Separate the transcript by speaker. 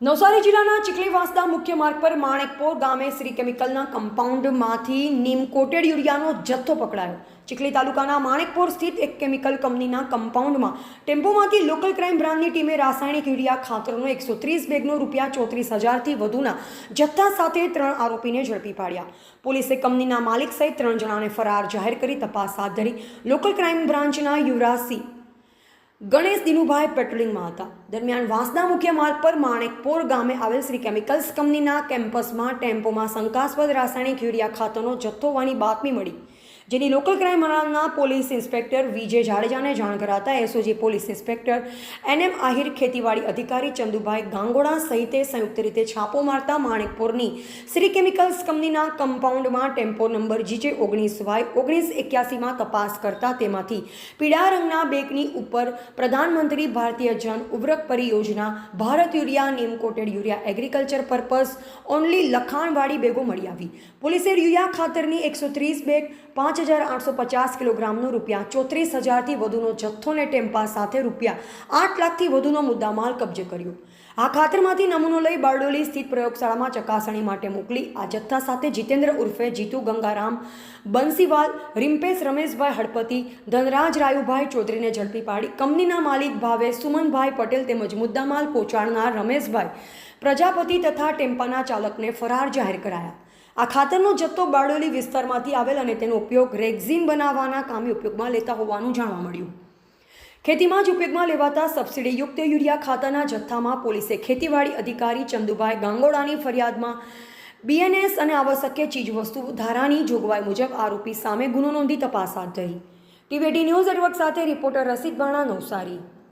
Speaker 1: નવસારી જિલ્લાના ચીખલીવાસના મુખ્ય માર્ગ પર માણેકપોર ગામે શ્રી કેમિકલના કમ્પાઉન્ડમાંથી નીમ કોટેડ યુરિયાનો જથ્થો પકડાયો. ચીખલી તાલુકાના માણેકપોર સ્થિત એક કેમિકલ કંપનીના કમ્પાઉન્ડમાં ટેમ્પોમાંથી લોકલ ક્રાઇમ બ્રાન્ચની ટીમે રાસાયણિક યુરિયા ખાતરનો એકસો ત્રીસ બેગનો રૂપિયા ચોત્રીસ હજારથી વધુના જથ્થા સાથે ત્રણ આરોપીને ઝડપી પાડ્યા. પોલીસે કંપનીના માલિક સહિત ત્રણ જણાને ફરાર જાહેર કરી તપાસ હાથ ધરી. લોકલ ક્રાઇમ બ્રાન્ચના યુવરાજસિંહ ગણેશ દિનુભાઈ પેટ્રોલિંગમાં હતા. દરમિયાન વાંસદા મુખ્ય માર્ગ પર માણેકપોર ગામે આવેલ શ્રી કેમિકલ્સ કંપનીના કેમ્પસમાં ટેમ્પોમાં શંકાસ્પદ રાસાયણિક યુરિયા ખાતરનો જથ્થો હોવાની બાતમી મળી. જેની લોકલ ક્રાઇમ બ્રાન્ચના પોલીસ ઇન્સ્પેક્ટર વિજય જાડેજાને જાણ કરાતા SOG police inspector N M ખેતીવાડી અધિકારી ચંદુભાઈ ગાંગોડા સહિતે સંયુક્ત રીતે છાપો મારતા માણેકપુરની શ્રી કેમિકલ્સ કંપનીના કમ્પાઉન્ડમાં ટેમ્પો નંબર જીજે ઓગણીસ વાય ઓગણીસ એક્યાસીમાં તપાસ કરતા તેમાંથી પીળા રંગના બેગની ઉપર Pradhanmantri Bharatiya Jan Urvarak Pariyojana, Bharat urea neem coated urea agriculture purpose, only લખાણવાળી બેગો મળી આવી. પોલીસે યુરિયા ખાતરની એકસો ત્રીસ બેગ, પાંચ હજાર આઠસો પચાસ કિલોગ્રામનો રૂપિયા, ચોત્રીસ હજારથી વધુનો જથ્થોને ટેમ્પા સાથે રૂપિયા આઠ લાખથી વધુનો મુદ્દામાલ કબજે કર્યો. આ ખાતરમાંથી નમૂનો લઈ બારડોલી સ્થિત પ્રયોગશાળામાં ચકાસણી માટે મોકલી આ જથ્થા સાથે જીતેન્દ્ર ઉર્ફે જીતુ ગંગારામ, બંસીવાલ, રિમ્પેશ રમેશભાઈ હળપતિ, ધનરાજ રાયુભાઈ ચૌધરીને ઝડપી પાડી. કંપનીના માલિક ભાવે સુમનભાઈ પટેલ તેમજ મુદ્દામાલ પહોંચાડનાર રમેશભાઈ પ્રજાપતિ તથા ટેમ્પાના ચાલકને ફરાર જાહેર કરાયા. આ ખાતરનો જથ્થો બારડોલી વિસ્તારમાંથી આવેલ અને તેનો ઉપયોગ રેક્ઝિન બનાવવાના કામે ઉપયોગમાં લેતા હોવાનું જાણવા મળ્યું. ખેતીમાં જ ઉપયોગમાં લેવાતા સબસિડીયુક્ત યુરિયા ખાતરના જથ્થામાં પોલીસે ખેતીવાડી અધિકારી ચંદુભાઈ ગાંગોડાની ફરિયાદમાં બીએનએસ અને આવશ્યક ચીજવસ્તુ ધારાની જોગવાઈ મુજબ આરોપી સામે ગુનો નોંધી તપાસ હાથ ધરી. ટીવીડી ન્યૂઝ નેટવર્ક સાથે રિપોર્ટર રસીદ બાણા નવસારી.